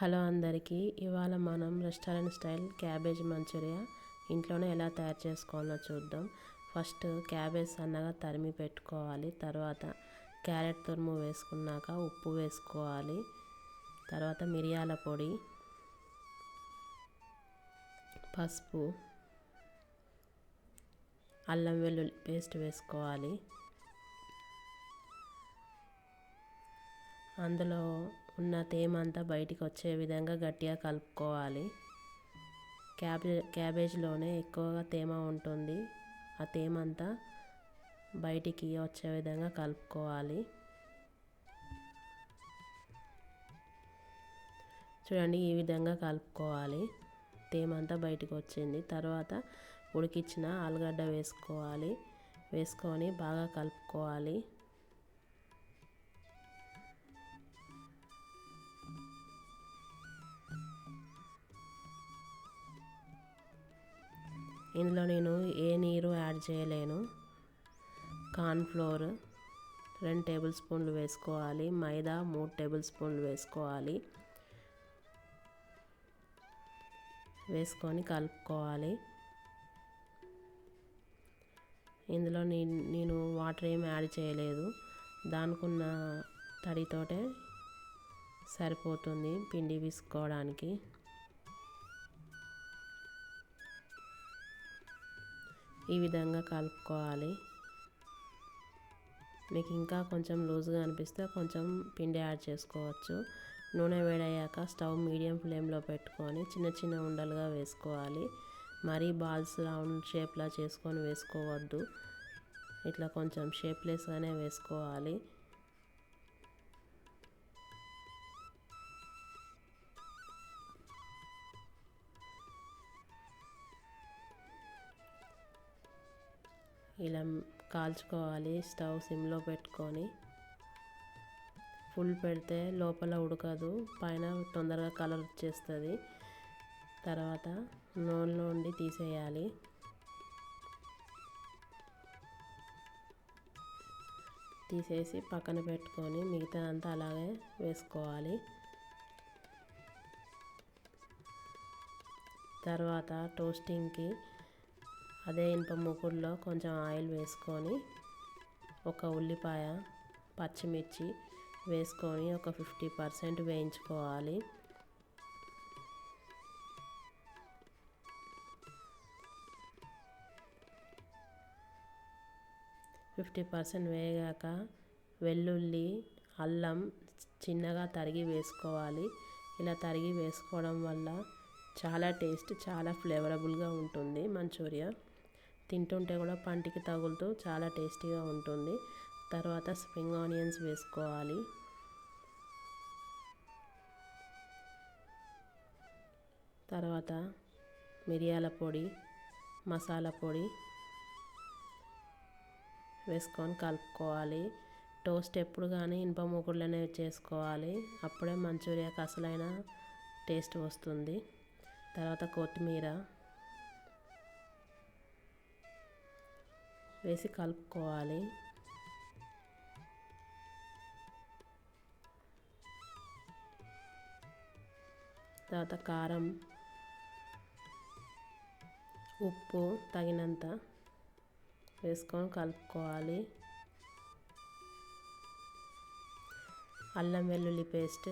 Hello అందరికీ ఇవాళ మనం రెస్టారెంట్ స్టైల్ క్యాబేజ్ మంచూరియా ఇంట్లోనే ఎలా తయారు చేసుకోవాలో చూద్దాం. ఫస్ట్ క్యాబేజ్ సన్నగా తరిమి పెట్టుకోవాలి. తర్వాత క్యారెట్ తురుము వేసుకున్నాక ఉప్పు వేసుకోవాలి. తర్వాత మిరియాల పొడి పసుపు అల్లం వెల్లుల్లి పేస్ట్ వేసుకోవాలి. అందులో ఉన్న తేమ అంతా బయటికి వచ్చే విధంగా గట్టిగా కలుపుకోవాలి. క్యాబే క్యాబేజ్లోనే ఎక్కువగా తేమ ఉంటుంది. ఆ తేమ అంతా బయటికి వచ్చే విధంగా కలుపుకోవాలి. చూడండి ఈ విధంగా కలుపుకోవాలి. తేమ అంతా బయటికి వచ్చింది. తర్వాత ఉడికించిన ఆలుగడ్డ వేసుకోవాలి. వేసుకొని బాగా కలుపుకోవాలి. ఇందులో నేను ఏ నీరు యాడ్ చేయలేను. కార్న్ఫ్లోర్ రెండు టేబుల్ స్పూన్లు వేసుకోవాలి. మైదా మూడు టేబుల్ స్పూన్లు వేసుకోవాలి. వేసుకొని కలుపుకోవాలి. ఇందులో నేను వాటర్ ఏమి యాడ్ చేయలేదు. దానికున్న తడితోటే సరిపోతుంది పిండి విసుకోవడానికి. ఈ విధంగా కలుపుకోవాలి. మీకు ఇంకా కొంచెం లూజ్గా అనిపిస్తే కొంచెం పిండి యాడ్ చేసుకోవచ్చు. నూనె వేడయ్యాక స్టవ్ మీడియం ఫ్లేమ్లో పెట్టుకొని చిన్న చిన్న ఉండలుగా వేసుకోవాలి. మరీ బాల్స్ రౌండ్ షేప్లా చేసుకొని వేసుకోవద్దు. ఇట్లా కొంచెం షేప్లెస్గానే వేసుకోవాలి. ఇలా కాల్చుకోవాలి స్టవ్ సిమ్లో పెట్టుకొని. ఫుల్ పెడితే లోపల ఉడకదు పైన తొందరగా కలర్ వచ్చేస్తుంది. తర్వాత నూనెలో ఉండి తీసేయాలి. తీసేసి పక్కన పెట్టుకొని మిగతా అంతా అలాగే వేసుకోవాలి. తర్వాత టోస్టింగ్కి అదే ఇనుప మూకుడులో కొంచెం ఆయిల్ వేసుకొని ఒక ఉల్లిపాయ పచ్చిమిర్చి వేసుకొని ఒక ఫిఫ్టీ పర్సెంట్ వేయించుకోవాలి. ఫిఫ్టీ పర్సెంట్ వేగాక వెల్లుల్లి అల్లం చిన్నగా తరిగి వేసుకోవాలి. ఇలా తరిగి వేసుకోవడం వల్ల చాలా టేస్ట్ చాలా ఫ్లేవరబుల్గా ఉంటుంది మంచూరియా. తింటుంటే కూడా పంటికి తగులుతూ చాలా టేస్టీగా ఉంటుంది. తర్వాత స్ప్రింగ్ ఆనియన్స్ వేసుకోవాలి. తర్వాత మిరియాల పొడి మసాలా పొడి వేసుకొని కలుపుకోవాలి. టోస్ట్ ఎప్పుడు కానీ ఇనుప మూకుడులోనే చేసుకోవాలి. అప్పుడే మంచూరియాకి అసలైన టేస్ట్ వస్తుంది. తర్వాత కొత్తిమీర వేసి కలుపుకోవాలి. తర్వాత కారం ఉప్పు తగినంత వేసుకొని కలుపుకోవాలి. అల్లం వెల్లుల్లి పేస్ట్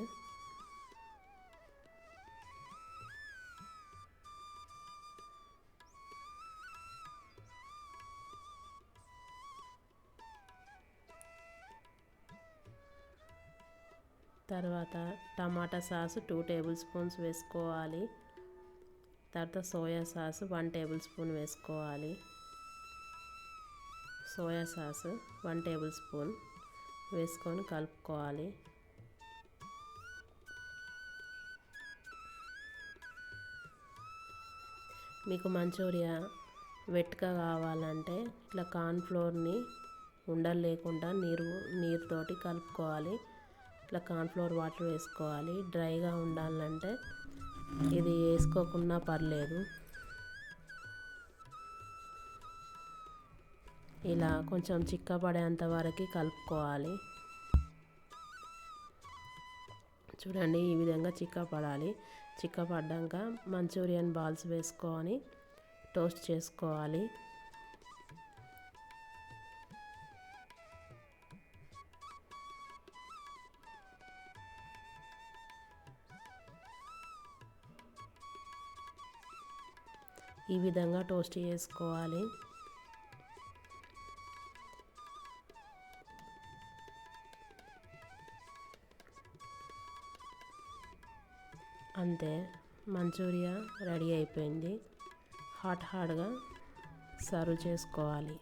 తర్వాత tomato sauce two tablespoons వేసుకోవాలి. తర్వాత soya sauce one tablespoon వేసుకోవాలి. Soya sauce one tablespoon వేసుకొని కలుపుకోవాలి. మీకు మంచూరియా వెట్గా కావాలంటే ఇట్లా కార్న్ఫ్లోర్ని ఉండలు లేకుండా నీరు నీరుతోటి కలుపుకోవాలి. ఇట్లా కార్న్ఫ్లోర్ వాటర్ వేసుకోవాలి. డ్రైగా ఉండాలంటే ఇది వేసుకోకున్నా పర్లేదు. ఇలా కొంచెం చిక్కపడేంత వరకు కలుపుకోవాలి. చూడండి ఈ విధంగా చిక్కపడాలి చిక్కపడ్డాక మంచూరియన్ బాల్స్ వేసుకొని టోస్ట్ చేసుకోవాలి. ఈ విధంగా టోస్ట్ చేసుకోవాలి. అంతే మంచూరియా రెడీ అయిపోయింది. హాట్ హాట్గా సర్వ్ చేసుకోవాలి.